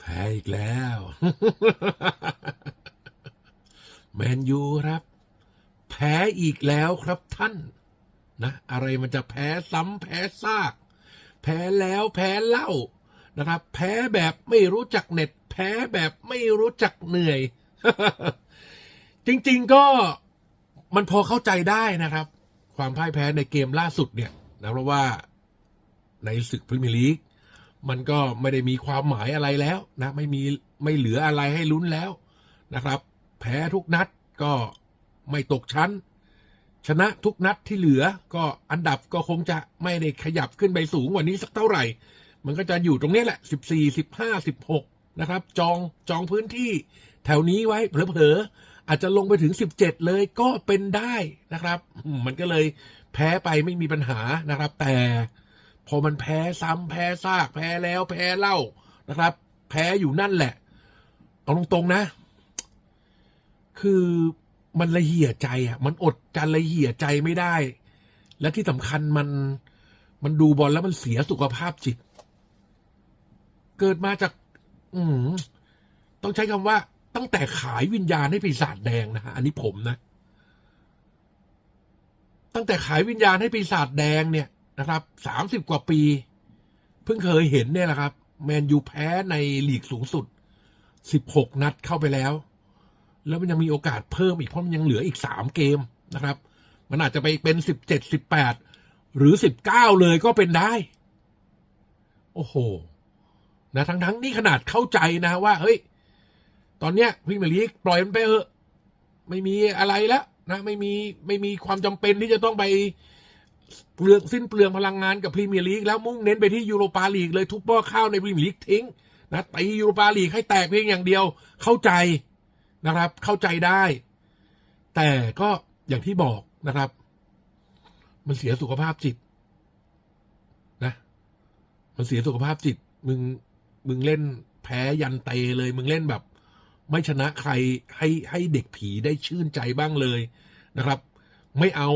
แพ้อีกแล้ว แมนยูครับ แพ้อีกแล้วครับท่าน นะ อะไรมันจะแพ้ซ้ำแพ้ซาก แพ้แล้วแพ้เล่านะครับ แพ้แบบไม่รู้จักเหน็ดแพ้แบบไม่รู้จักเหนื่อย จริง ๆ ก็มันพอเข้าใจได้นะครับ ความพ่ายแพ้ในเกมล่าสุดเนี่ยนะเพราะว่าในศึกพรีเมียร์ลีกมันก็ไม่ได้มีความหมายอะไรแล้วนะไม่มีไม่เหลืออะไรให้ลุ้นแล้วนะครับ แพ้ทุกนัดก็ไม่ตกชั้น ชนะทุกนัดที่เหลือก็อันดับก็คงจะไม่ได้ขยับขึ้นไปสูงกว่านี้สักเท่าไหร่ มันก็จะอยู่ตรงนี้แหละสิบสี่สิบห้าสิบหกนะครับ จองจองพื้นที่แถวนี้ไว้เผลอๆ อาจจะลงไปถึงสิบเจ็ดเลยก็เป็นได้นะครับ มันก็เลยแพ้ไปไม่มีปัญหานะครับ แต่พอมันแพ้ซ้ำแพ้ซากแพ้แล้วแพ้เล่านะครับ แพ้อยู่นั่นแหละ เอาตรงๆนะ คือมันละเหี่ยใจอะ มันอดการละเหี่ยใจไม่ได้ และที่สำคัญมันมันดูบอลแล้วมันเสียสุขภาพจิต เกิดมาจาก อืต้องใช้คำว่า ตั้งแต่ขายวิญญาณให้ปีศาจแดงนะฮะอันนี้ผมนะ ตั้งแต่ขายวิญญาณให้ปีศาจแดงเนี่ยนะครับสามสิบกว่าปี เพิ่งเคยเห็นเนี่ยแหละครับ แมนยูแพ้ในลีกสูงสุดสิบหกนัดเข้าไปแล้ว แล้วมันยังมีโอกาสเพิ่มอีกเพราะมันยังเหลืออีกสามเกมนะครับ มันอาจจะไปเป็นสิบเจ็ดสิบแปดหรือสิบเก้าเลยก็เป็นได้ โอ้โห นะทั้งทั้งนี่ขนาดเข้าใจนะว่า เฮ้ย ตอนเนี้ยพรีเมียร์ลีกปล่อยมันไปเถอะ ไม่มีอะไรแล้วนะไม่มีไม่มีความจำเป็นที่จะต้องไปเปลืองสิ้นเปลืองพลังงานกับพรีเมียร์ลีกแล้วมุ่งเน้นไปที่ยูโรปาลีกเลยทุบหม้อข้าวในพรีเมียร์ลีกทิ้งนะตียูโรปาลีกให้แตกเพียงอย่างเดียวเข้าใจนะครับ เข้าใจได้ แต่ก็อย่างที่บอกนะครับ มันเสียสุขภาพจิต นะ มันเสียสุขภาพจิต มึงมึงเล่นแพ้ยันเตเลย มึงเล่นแบบ ไม่ชนะใครให้ให้เด็กผีได้ชื่นใจบ้างเลยนะครับ ไม่เอา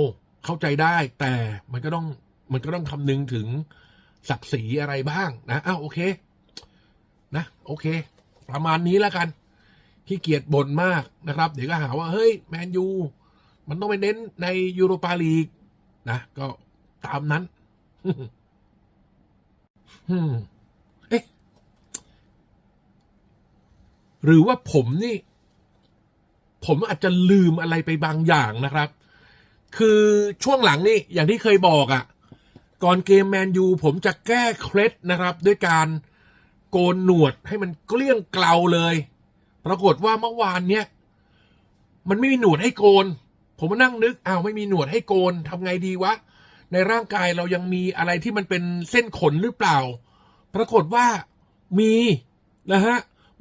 เข้าใจได้แต่มันก็ต้องมันก็ต้องคำนึงถึงศักดิ์ศรีอะไรบ้างนะอ้าวโอเค นะ โอเค ประมาณนี้แล้วกันขี้เกียจบ่นมากนะครับ เดี๋ยวก็หาว่า เฮ้ย แมนยู มันต้องไปเน้นในยูโรปาลีกนะ ก็ตามนั้น อืมเอ๊ะ หรือว่าผมนี่ ผมอาจจะลืมอะไรไปบางอย่างนะครับ คือช่วงหลังนี่อย่างที่เคยบอกอะ่ะ ก่อนเกมแมนยูผมจะแก้เคล็ดนะครับ ด้วยการโกนหนวดให้มันเกลี้ยงเกลาเลย ปรากฏว่าเมื่อวานเนี้ยมันไม่มีหนวดให้โกน ผมมานั่งนึกอ้าวไม่มีหนวดให้โกนทำไงดีวะ ในร่างกายเรายังมีอะไรที่มันเป็นเส้นขนหรือเปล่า ปรากฏว่ามีนะฮะ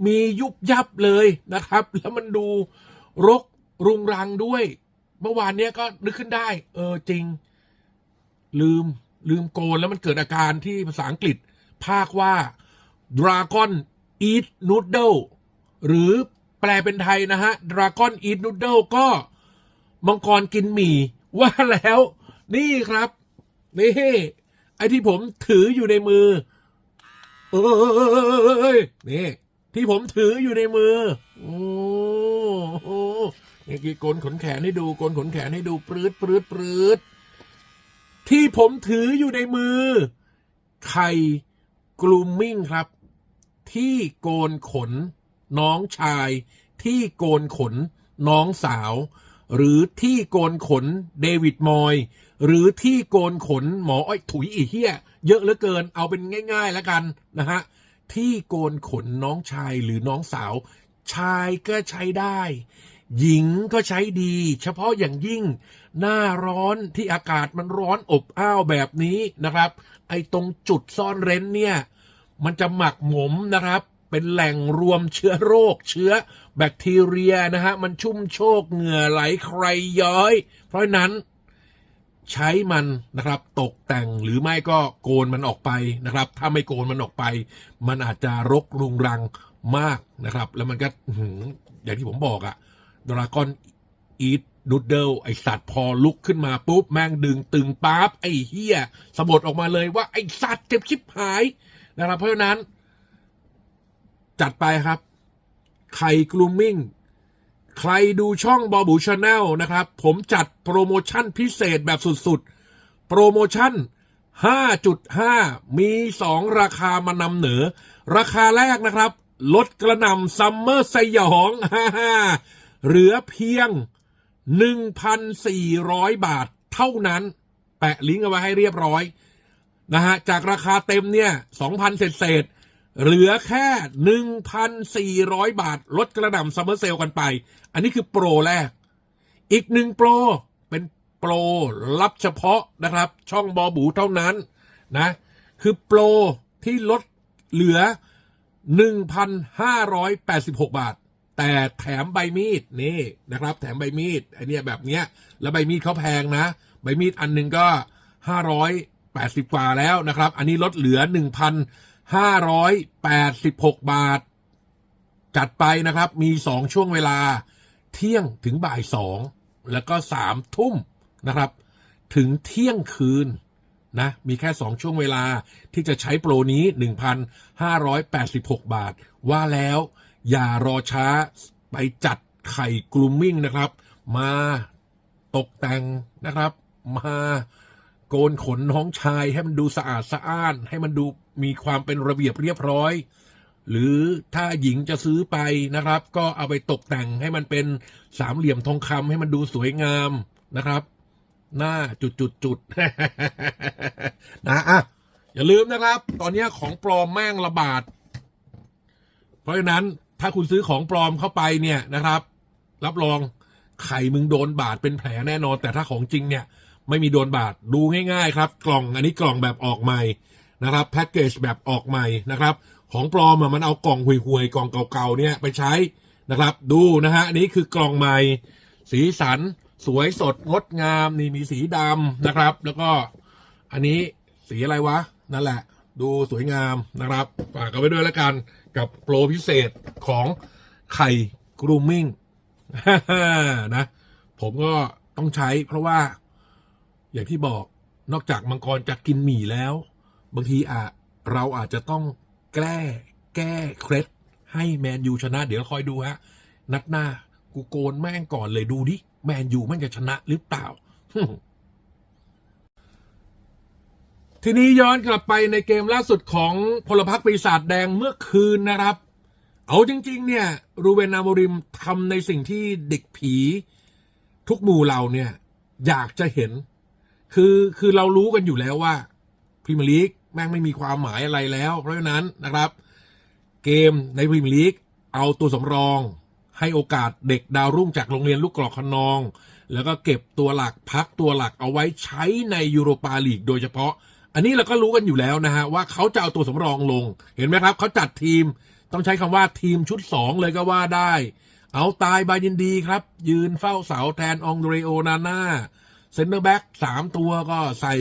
มียุบยับเลยนะครับ แล้วมันดูรกรุงรังด้วย เมื่อวานเนี้ยก็นึกขึ้นได้ เออจริง ลืมลืมโกนแล้วมันเกิดอาการที่ภาษาอังกฤษ ภาคว่า Dragon Eat Noodle หรือแปลเป็นไทยนะฮะ Dragon Eat Noodle ก็มังกรกินหมี่ว่าแล้ว นี่ครับ นี่ไอที่ผมถืออยู่ในมือ เอ้ยนี่ ที่ผมถืออยู่ในมือ โอ้โหนี่กี่โกนขนแขนให้ดูโกนขนแขนให้ดูปรืดปรืดปรืดที่ผมถืออยู่ในมือ ไข่กลูมมิ่งครับ ที่โกนขน น้องชาย ที่โกนขน น้องสาว หรือที่โกนขนเดวิดมอยหรือที่โกนขนหมออ้อยถุยอีเหี้ย เยอะเหลือเกิน เอาเป็นง่าย ๆ แล้วกันนะฮะ ที่โกนขนน้องชายหรือน้องสาว ชายก็ใช้ได้ หญิงก็ใช้ดี เฉพาะอย่างยิ่ง หน้าร้อนที่อากาศมันร้อนอบอ้าวแบบนี้นะครับ ไอ้ตรงจุดซ่อนเร้นเนี่ย มันจะหมักหมมนะครับเป็นแหล่งรวมเชื้อโรคเชื้อแบคทีเรียนะฮะ มันชุ่มโชกเหงื่อไหลใครย้อย เพราะฉะนั้น ใช้มันนะครับ ตกแต่งหรือไม่ก็โกนมันออกไปนะครับ ถ้าไม่โกนมันออกไป มันอาจจะรกรุงรังมากนะครับ แล้วมันก็อย่างที่ผมบอกอะดรากอนอีทนูดเดิลไอสัตว์พอลุกขึ้นมาปุ๊บ แม่งดึงตึงปั๊บไอเฮียสะบดออกมาเลยว่าไอสัตว์เจ็บชิบหายนะครับ เพราะฉะนั้น จัดไปครับ ไข่กลูมมิ่ง ใครดูช่องบอบูชาแนลนะครับ ผมจัดโปรโมชั่นพิเศษแบบสุดๆ โปรโมชั่น 5.5 มี 2 ราคามานำเหนือ ราคาแรกนะครับ ลดกระนำซัมเมอร์สยองเหลือเพียง 1,400 บาทเท่านั้น แปะลิงก์เอาไว้ให้เรียบร้อยนะฮะจากราคาเต็มเนี่ย 2,000 เศษเศษ เหลือแค่ 1,400 บาท ลดกระหน่ำซัมเมอร์เซลกันไป อันนี้คือโปรแรก อีกหนึ่งโปร เป็นโปรรับเฉพาะนะครับ ช่องบอบูเท่านั้นนะ คือโปรที่ลดเหลือ 1,586 บาท แต่แถมใบมีดนี่นะครับ แถมใบมีดไอเนี้ยแบบเนี้ย แล้วใบมีดเขาแพงนะ ใบมีดอันหนึ่งก็ 580 กว่าแล้วนะครับ อันนี้ลดเหลือ 586 บาท จัดไปนะครับ มีสองช่วงเวลาเที่ยงถึงบ่ายสองแล้วก็สามทุ่มนะครับ ถึงเที่ยงคืนนะ มีแค่สองช่วงเวลาที่จะใช้โปรนี้ 1,586 บาท ว่าแล้วอย่ารอช้าไปจัดไข่กลูมมิ่งนะครับ มาตกแต่งนะครับ มา โกนขนน้องชาย ให้มันดูสะอาดสะอ้าน ให้มันดูมีความเป็นระเบียบเรียบร้อย หรือถ้าหญิงจะซื้อไปนะครับ ก็เอาไปตกแต่งให้มันเป็นสามเหลี่ยมทองคำให้มันดูสวยงามนะครับ หน้าจุดจุดจุดนะอะอย่าลืมนะครับ ตอนนี้ของปลอมแม่งระบาด เพราะฉะนั้นถ้าคุณซื้อของปลอมเข้าไปเนี่ยนะครับ รับรองไข่มึงโดนบาดเป็นแผลแน่นอน แต่ถ้าของจริงเนี่ย ไม่มีโดนบาดดูง่ายๆครับ กล่องอันนี้กล่องแบบออกใหม่นะครับแพ็กเกจแบบออกใหม่นะครับ ของปลอมอะมันเอากล่องห่วยๆกล่องเก่าๆเนี่ยไปใช้นะครับ ดูนะฮะนนี้คือกล่องใหม่ สีสันสวยสดงดงามนี่มีสีดำนะครับ แล้วก็อันนี้สีอะไรวะ นั่นแหละ ดูสวยงามนะครับฝากกันไว้ด้วยแล้วกันกับโปรพิเศษของไข่กรูมมิ่งนะผมก็ต้องใช้เพราะว่า อย่างที่บอกนอกจากมังกรจะกินหมี่แล้ว บางทีอะเราอาจจะต้องแก้แก้เคล็ดให้แมนยูชนะ เดี๋ยวคอยดูฮะนัดหน้า กูโกนแม่งก่อนเลยดูดิแมนยูมันจะชนะหรือเปล่า ทีนี้ย้อนกลับไปในเกมล่าสุดของพลพรรคปีศาจแดงเมื่อคืนนะครับ เอาจริง ๆ เนี่ย รูเบนอาโมริมทำในสิ่งที่เด็กผี ทุกหมู่เราเนี่ย อยากจะเห็น คือคือเรารู้กันอยู่แล้วว่าพรีเมียร์ลีกแม่งไม่มีความหมายอะไรแล้ว เพราะฉะนั้นนะครับ เกมในพรีเมียร์ลีกเอาตัวสำรองให้โอกาสเด็กดาวรุ่งจากโรงเรียนลูกกรอกขนอง แล้วก็เก็บตัวหลักพักตัวหลักเอาไว้ใช้ในยูโรปาลีกโดยเฉพาะ อันนี้เราก็รู้กันอยู่แล้วนะฮะว่าเขาจะเอาตัวสำรองลง เห็นไหมครับเขาจัดทีมต้องใช้คำว่าทีมชุดสองเลยก็ว่าได้ เอาตายบายินดีครับ ยืนเฝ้าเสาแทนองเดรโอนาน่า เซนเตอร์แบ็กสามตัวก็ใส่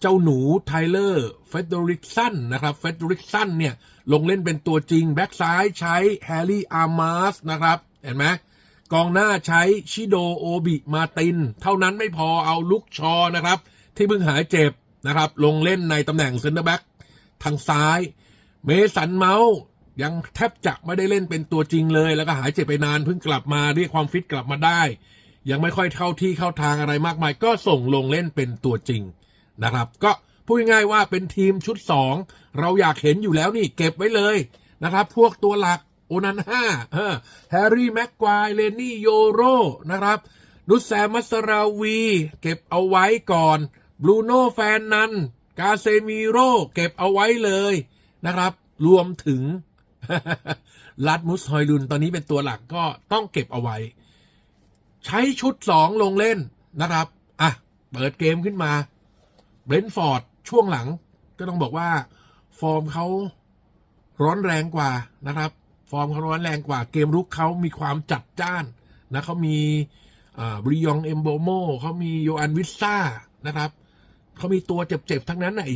เจ้าหนูไทเลอร์เฟเดริกสันนะครับเฟเดริกสันเนี่ย ลงเล่นเป็นตัวจริง แบ็กซ้ายใช้แฮร์รี่อาร์มาสนะครับ เห็นไหมกองหน้าใช้ชิโดโอบิมาติน เท่านั้นไม่พอเอาลุกชอนะครับ ที่เพิ่งหายเจ็บนะครับ ลงเล่นในตำแหน่งเซนเตอร์แบ็กทางซ้าย เมสันเมาส์ยังแทบจะไม่ได้เล่นเป็นตัวจริงเลย แล้วก็หายเจ็บไปนานเพิ่งกลับมาเรียกความฟิตกลับมาได้ ยังไม่ค่อยเข้าที่เข้าทางอะไรมากมาย ก็ส่งลงเล่นเป็นตัวจริงนะครับ ก็พูดง่ายๆว่าเป็นทีมชุดสองเราอยากเห็นอยู่แล้วนี่เก็บไว้เลยนะครับ พวกตัวหลักโอนันห้าแฮร์รี่แม็กควายเลนี่โยโรนะครับนุสแซมมัสราวี เก็บเอาไว้ก่อนบรูโน่แฟนนันกาเซมิโรเก็บเอาไว้เลยนะครับ รวมถึงลัดมุสฮอยลุนตอนนี้เป็นตัวหลักก็ต้องเก็บเอาไว้ ใช้ชุดสองลงเล่นนะครับ อะ เปิดเกมขึ้นมาเบรนท์ฟอร์ดช่วงหลัง ก็ต้องบอกว่า ฟอร์มเขาร้อนแรงกว่านะครับ ฟอร์มเขาร้อนแรงกว่า เกมรุกเขามีความจัดจ้านนะเขามีบริยองเอมโบโมเขามีโยอันวิสซ่านะครับเขามีตัวเจ็บๆ ทั้งนั้นไอ้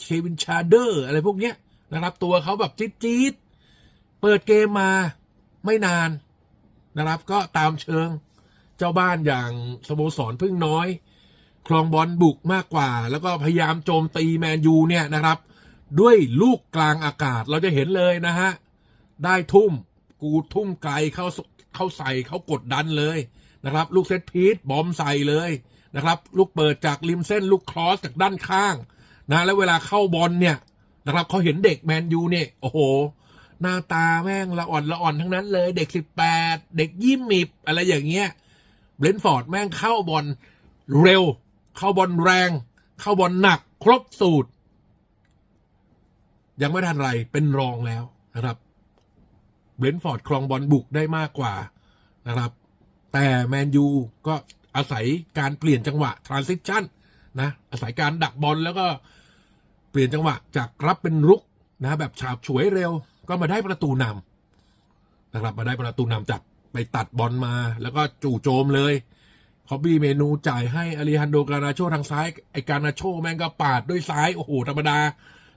เควินชาเดอร์อะไรพวกเนี้ยนะครับ ตัวเขาแบบจี๊ดๆ เปิดเกมมาไม่นานนะครับ ก็ตามเชิง เจ้าบ้านอย่างสโมสรพึ่งน้อยครองบอลบุกมากกว่า แล้วก็พยายามโจมตีแมนยูเนี่ยนะครับ ด้วยลูกกลางอากาศเราจะเห็นเลยนะฮะ ได้ทุ่มกูทุ่มไกลเข้าเข้าใส่เขากดดันเลยนะครับ ลูกเซตพีทบอมใส่เลยนะครับ ลูกเปิดจากริมเส้นลูกครอสจากด้านข้างนะแล้วเวลาเข้าบอลเนี่ยนะครับเขาเห็นเด็กแมนยูเนี่ยโอ้โห หน้าตาแม่งละอ่อนละอ่อนทั้งนั้นเลย เด็กสิบแปดเด็กยิ้มมิบอะไรอย่างเงี้ย เบรนฟอร์ดแม่งเข้าบอลเร็ว เข้าบอลแรง เข้าบอลหนัก ครบสูตร ยังไม่ทันไรเป็นรองแล้วนะครับเบรนฟอร์ดครองบอลบุกได้มากกว่านะครับ แต่แมนยูก็อาศัยการเปลี่ยนจังหวะ transition นะ อาศัยการดักบอลแล้วก็เปลี่ยนจังหวะจากรับเป็นรุกนะแบบฉาบฉวยเร็ว ก็มาได้ประตูนำนะครับ มาได้ประตูนำจาก ไปตัดบอลมา แล้วก็จู่โจมเลยคอบบี้เมนูจ่ายให้อาริฮันโดการาโชทางซ้าย ไอการาโชแม่งก็ปาดด้วยซ้าย โอ้โห ธรรมดา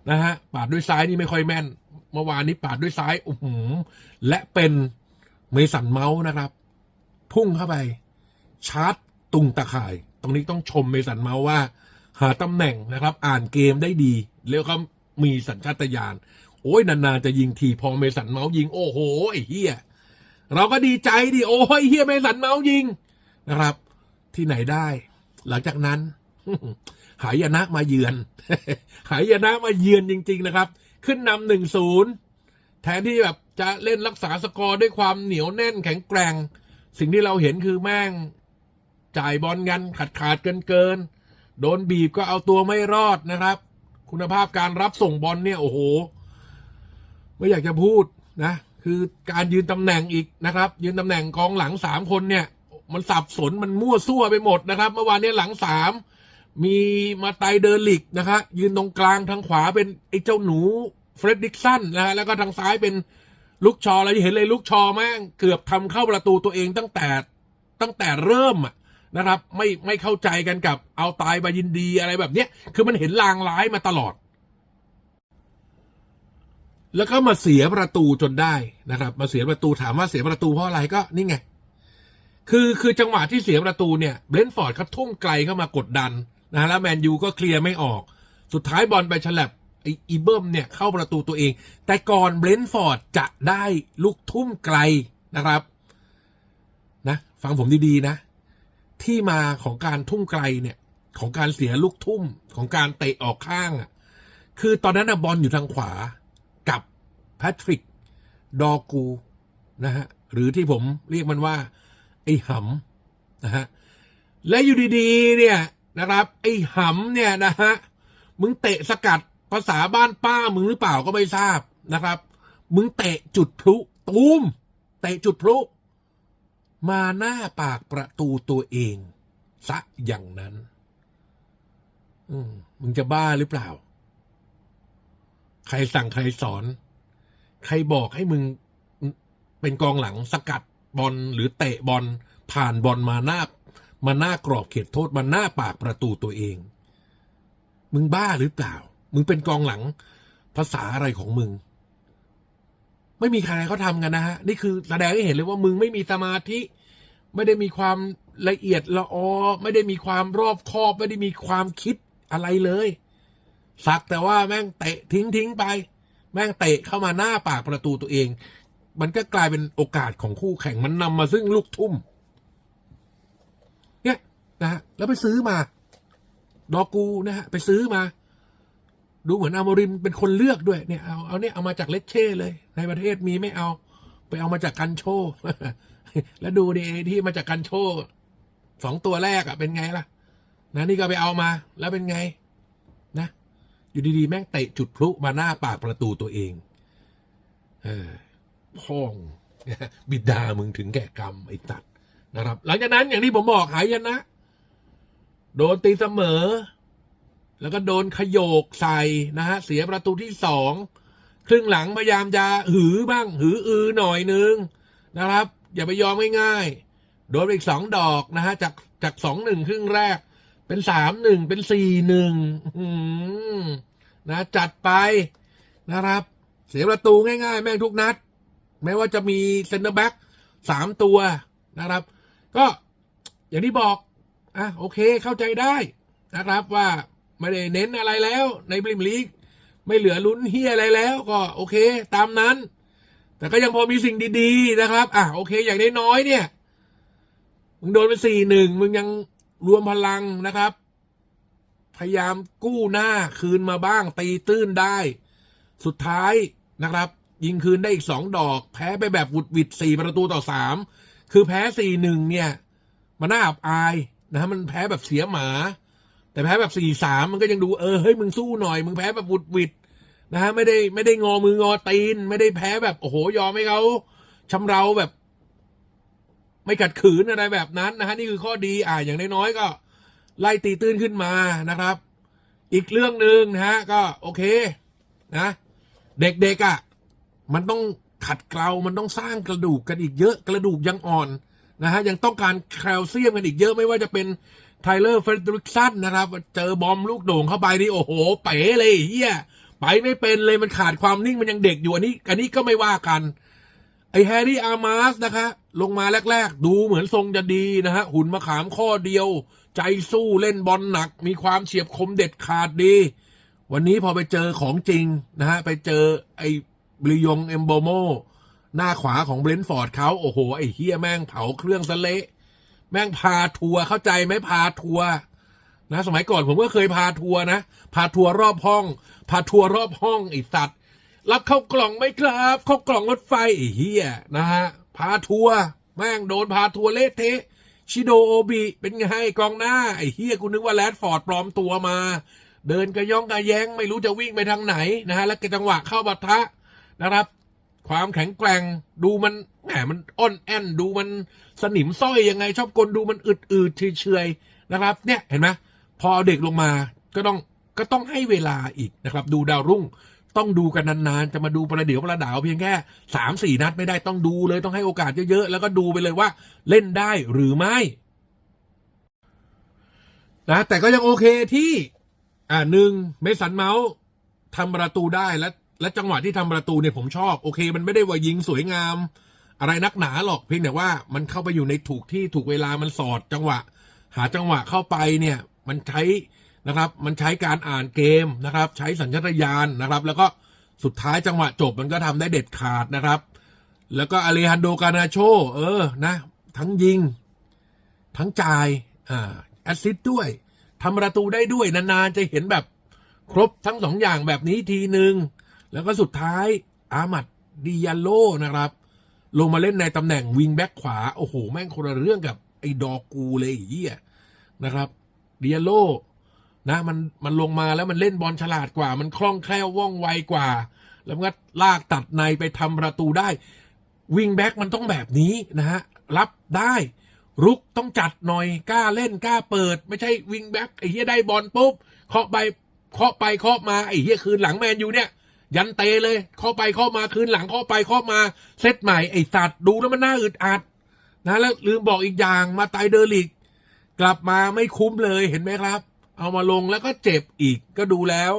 นะฮะ ปาดด้วยซ้ายนี่ไม่ค่อยแม่น เมื่อวานนี้ปาดด้วยซ้าย โอ้โห และเป็นเมสันเมาส์นะครับ พุ่งเข้าไป ชาร์จตุงตะข่าย ตรงนี้ต้องชมเมสันเมาส์ว่า หาตำแหน่งนะครับ อ่านเกมได้ดี แล้วก็มีสัญชาตญาณ โอ้ยนานๆจะยิงทีพอเมสันเมาส์ยิง โอ้โห ไอ้เฮีย เราก็ดีใจดิโอ้ยเฮียเมสันเมาส์ยิงนะครับ ที่ไหนได้ หลังจากนั้น หายนะมาเยือน หายนะมาเยือนจริง ๆ นะครับ ขึ้นนำหนึ่งศูนย์แทนที่แบบจะเล่นรักษาสกอร์ด้วยความเหนียวแน่นแข็งแกร่ง สิ่งที่เราเห็นคือแม่ง จ่ายบอลกันขาดขาดเกินเกินโดนบีบก็เอาตัวไม่รอดนะครับ คุณภาพการรับส่งบอลเนี่ยโอ้โห ไม่อยากจะพูดนะ คือการยืนตำแหน่งอีกนะครับ ยืนตำแหน่งกองหลังสามคนเนี่ย มันสับสนมันมั่วซั่วไปหมดนะครับ เมื่อวานนี้หลังสามมีมาไตเดอร์ลิกนะฮะยืนตรงกลางทางขวาเป็นไอ้เจ้าหนูเฟรดดิกสันนะฮะแล้วก็ทางซ้ายเป็นลูกชอเราจะเห็นเลยลูกชอแม่งเกือบทำเข้าประตูตัวเองตั้งแต่ตั้งแต่เริ่มนะครับ ไม่ไม่เข้าใจกันกับเอาตายบายินดีอะไรแบบเนี้ยคือมันเห็นลางร้ายมาตลอด แล้วก็มาเสียประตูจนได้นะครับ มาเสียประตูถามว่าเสียประตูเพราะอะไรก็นี่ไง คือคือจังหวะที่เสียประตูเนี่ยเบรนท์ฟอร์ดเขาทุ่มไกลเข้ามากดดันนะแล้วแมนยูก็เคลียร์ไม่ออก สุดท้ายบอลไปฉลับไออีเบิมเนี่ยเข้าประตูตัวเอง แต่ก่อนเบรนท์ฟอร์ดจะได้ลูกทุ่มไกลนะครับนะฟังผมดีๆนะ ที่มาของการทุ่มไกลเนี่ยของการเสียลูกทุ่มของการเตะออกข้างอะคือตอนนั้นนะบอลอยู่ทางขวา ทริก ดอกู นะฮะ หรือที่ผมเรียกมันว่า ไอ้หำนะฮะ และอยู่ดีๆ เนี่ยนะครับ ไอ้หำเนี่ยนะฮะ มึงเตะสกัดภาษาบ้านป้ามึงหรือเปล่าก็ไม่ทราบนะครับ มึงเตะจุดพลุตูม เตะจุดพลุ มาหน้าปากประตูตัวเองซะอย่างนั้น อืมมึงจะบ้าหรือเปล่า ใครสั่งใครสอน ใครบอกให้มึงเป็นกองหลังสกัดบอลหรือเตะบอลผ่านบอลมาหน้า มาหน้ากรอบเขตโทษมาหน้าปากประตูตัวเอง มึงบ้าหรือเปล่า มึงเป็นกองหลัง ภาษาอะไรของมึง ไม่มีใครเขาทำกันนะฮะ นี่คือแสดงให้เห็นเลยว่ามึงไม่มีสมาธิ ไม่ได้มีความละเอียดละออไม่ได้มีความรอบคอบ ไม่ได้มีความคิดอะไรเลย สักแต่ว่าแม่งเตะทิ้งทิ้งไป แม่งเตะเข้ามาหน้าปากประตูตัวเอง มันก็กลายเป็นโอกาสของคู่แข่งมันนำมาซึ่งลูกทุ่ม เนี่ยนะฮะแล้วไปซื้อมา ดอกูนะฮะไปซื้อมา ดูเหมือนอาโมริมเป็นคนเลือกด้วยเนี่ยเอาเอาเนี่ยเอามาจากเลชเช่เลย ในประเทศมีไม่เอา ไปเอามาจากกันโชแล้วดูดิที่มาจากกันโชสองตัวแรกอะเป็นไงล่ะ นะนี่ก็ไปเอามาแล้วเป็นไง นะ อยู่ดีๆ แม่งเตะจุดพลุมาหน้าปากประตูตัวเอง เออพ่องบิดามึงถึงแก่กรรมไอ้ตัดนะครับ หลังจากนั้นอย่างที่ผมบอกหายนะ โดนตีเสมอ แล้วก็โดนขยโยกใส่นะฮะ เสียประตูที่สองครึ่งหลังพยายามจะหือบ้าง หืออือหน่อยนึงนะครับ อย่าไปยอมง่ายๆโดนอีกสองดอกนะฮะจากจากสองหนึ่งครึ่งแรก เป็นสามหนึ่งเป็นสี่หนึ่งนะจัดไปนะครับ เสียประตูง่าย ๆ แม่งทุกนัด แม้ว่าจะมีเซนเตอร์แบ็กสามตัวนะครับ ก็อย่างที่บอกอะโอเคเข้าใจได้นะครับว่าไม่ได้เน้นอะไรแล้วในพรีเมียร์ลีกไม่เหลือลุ้นเฮียอะไรแล้วก็โอเค ตามนั้น แต่ก็ยังพอมีสิ่งดี ๆ นะครับ อะโอเค อย่างน้อยๆเนี่ย มึงโดนไปสี่หนึ่งมึงยัง รวมพลังนะครับ พยายามกู้หน้าคืนมาบ้าง ตีตื้นได้ สุดท้ายนะครับ ยิงคืนได้อีกสองดอก แพ้ไปแบบหวุดหวิดสี่ประตูต่อสามคือแพ้สี่หนึ่งเนี่ย มันน่าอับอายนะฮะมันแพ้แบบเสียหมา แต่แพ้แบบสี่สามมันก็ยังดูเออเฮ้ยมึงสู้หน่อย มึงแพ้แบบวุดวิดนะฮะไม่ได้ไม่ได้งอมืองอตีน ไม่ได้แพ้แบบโอ้โหยอมให้เขาชำเราแบบ ไม่กัดขืนอะไรแบบนั้นนะฮะนี่คือข้อดีอ่าอย่างน้อยๆก็ ไล่ตีตื้นขึ้นมานะครับ อีกเรื่องหนึ่งนะฮะก็โอเคนะ เด็กๆอะ่ะมันต้องขัดเกลา มันต้องสร้างกระดูกกันอีกเยอะกระดูกยังอ่อนนะฮะยังต้องการแคลเซียมกันอีกเยอะไม่ว่าจะเป็นไทเลอร์เฟรดริกสันนะครับ เจอบอมลูกโด่งเข้าไปนี่โอ้โห เป๋เลยเฮียไปไม่เป็นเลยมันขาดความนิ่งมันยังเด็กอยู่อันนี้ อันนี้ก็ไม่ว่ากัน ไอแฮร์รี่อาร์มาสนะคะ ลงมาแรก ๆ ดูเหมือนทรงจะดีนะฮะ หุ่นมะขามข้อเดียว ใจสู้เล่นบอลหนัก มีความเฉียบคมเด็ดขาดดี วันนี้พอไปเจอของจริงนะฮะ ไปเจอไอ้บริยงเอมโบโม หน้าขวาของเบรนท์ฟอร์ดเขาโอ้โห ไอ้เฮียแม่งเผาเครื่องสะเละแม่งพาทัวร์เข้าใจไหมพาทัวร์นะสมัยก่อนผมก็เคยพาทัวร์นะ พาทัวร์รอบห้อง พาทัวร์รอบห้องไอ้สัตว์ รับเข้ากล่องไหมครับเข้ากล่องรถไฟเฮียนะฮะพาทัวร์แม่งโดนพาทัวร์เละเทะชิโดโอบิเป็นไงกองหน้าไอ้เฮียกูนึกว่าแรดฟอร์ดปลอมตัวมา เดินกระย่องกระแย้งไม่รู้จะวิ่งไปทางไหนนะฮะแล้วก็จังหวะเข้าบัตทะนะครับ ความแข็งแกร่งดูมันแหมมันอ่อนแอนดูมันสนิมสร้อยยังไง ชอบกลดูมันอึดอืดเฉยๆนะครับ เนี่ยเห็นไหมพอเด็กลงมาก็ต้องก็ต้องให้เวลาอีกนะครับ ดูดาวรุ่ง ต้องดูกันนานๆ จะมาดูประเดี๋ยวประดาวเพียงแค่สามสี่นัดไม่ได้ต้องดูเลยต้องให้โอกาสเยอะๆ แล้วก็ดูไปเลยว่าเล่นได้หรือไม่นะแต่ก็ยังโอเคที่ อ่าหนึ่งเมสันเมาส์ทำประตูได้และและจังหวะที่ทำประตูเนี่ยผมชอบ โอเค มันไม่ได้ว่ายิงสวยงาม อะไรนักหนาหรอกเพียงแต่ว่ามันเข้าไปอยู่ในถูกที่ถูกเวลามันสอดจังหวะ หาจังหวะเข้าไปเนี่ย มันใช้ นะครับ มันใช้การอ่านเกมนะครับ ใช้สัญชาตญาณนะครับ แล้วก็สุดท้ายจังหวะจบมันก็ทำได้เด็ดขาดนะครับ แล้วก็อเลฮันโดกานาโช เออนะ ทั้งยิง ทั้งจ่ายอ่าแอสซิสด้วยทำประตูได้ด้วยนานๆ จะเห็นแบบครบทั้งสองอย่างแบบนี้ทีหนึ่งแล้วก็สุดท้ายอามัดดิยาโลนะครับ ลงมาเล่นในตำแหน่งวิงแบ็คขวา โอ้โห แม่งคนละเรื่องกับไอ้ดอกูเลยไอ้เหี้ยนะครับดิยาโล นะมันมันลงมาแล้วมันเล่นบอลฉลาดกว่า มันคล่องแคล่วว่องไวกว่า แล้วก็ลากตัดในไปทำประตูได้วิงแบ็กมันต้องแบบนี้นะฮะรับได้รุกต้องจัดหน่อยกล้าเล่นกล้าเปิด ไม่ใช่วิงแบ็กไอ้เฮียได้บอลปุ๊บเคาะไปเคาะไปเคาะมาไอ้เฮียคืนหลังแมนยูเนี่ย ยันเตเลยเคาะไปเคาะมาคืนหลังเคาะไปเคาะมาเซตใหม่ไอ้สัตว์ดูแล้วมันน่าอึดอัดนะแล้วลืมบอกอีกอย่างมาไตเดอร์ลิก กลับมาไม่คุ้มเลยเห็นไหมครับ เอามาลงแล้วก็เจ็บอีกก็ดูแล้ว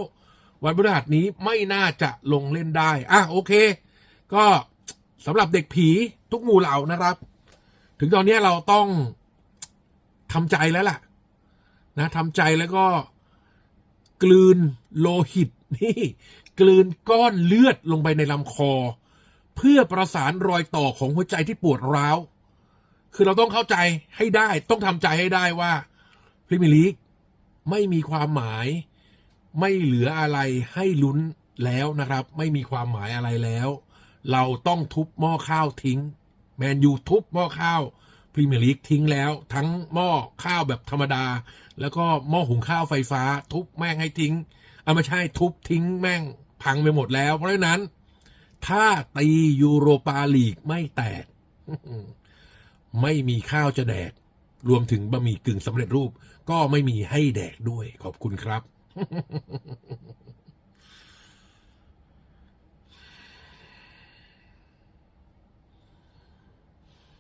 วันพฤหัสนี้ไม่น่าจะลงเล่นได้ อะโอเค ก็สำหรับเด็กผีทุกหมู่เหล่านะครับ ถึงตอนนี้เราต้องทำใจแล้วล่ะ นะทำใจแล้วก็กลืนโลหิตนี่กลืนก้อนเลือดลงไปในลำคอ เพื่อประสานรอยต่อของหัวใจที่ปวดร้าว คือเราต้องเข้าใจให้ได้ ต้องทำใจให้ได้ว่าพรีเมียร์ลีก ไม่มีความหมาย ไม่เหลืออะไรให้ลุ้นแล้วนะครับ ไม่มีความหมายอะไรแล้ว เราต้องทุบหม้อข้าวทิ้ง แมนยูทุบหม้อข้าวพรีเมียร์ลีกทิ้งแล้ว ทั้งหม้อข้าวแบบธรรมดา แล้วก็หม้อหุงข้าวไฟฟ้า ทุบแม่งให้ทิ้งเอะไม่ใช่ทุบทิ้งแม่งพังไปหมดแล้ว เพราะฉะนั้น ถ้าตียูโรปาลีกไม่แตก ไม่มีข้าวจะแดก รวมถึงบะหมี่กึ่งสำเร็จรูป ก็ไม่มีให้แดกด้วยขอบคุณครับ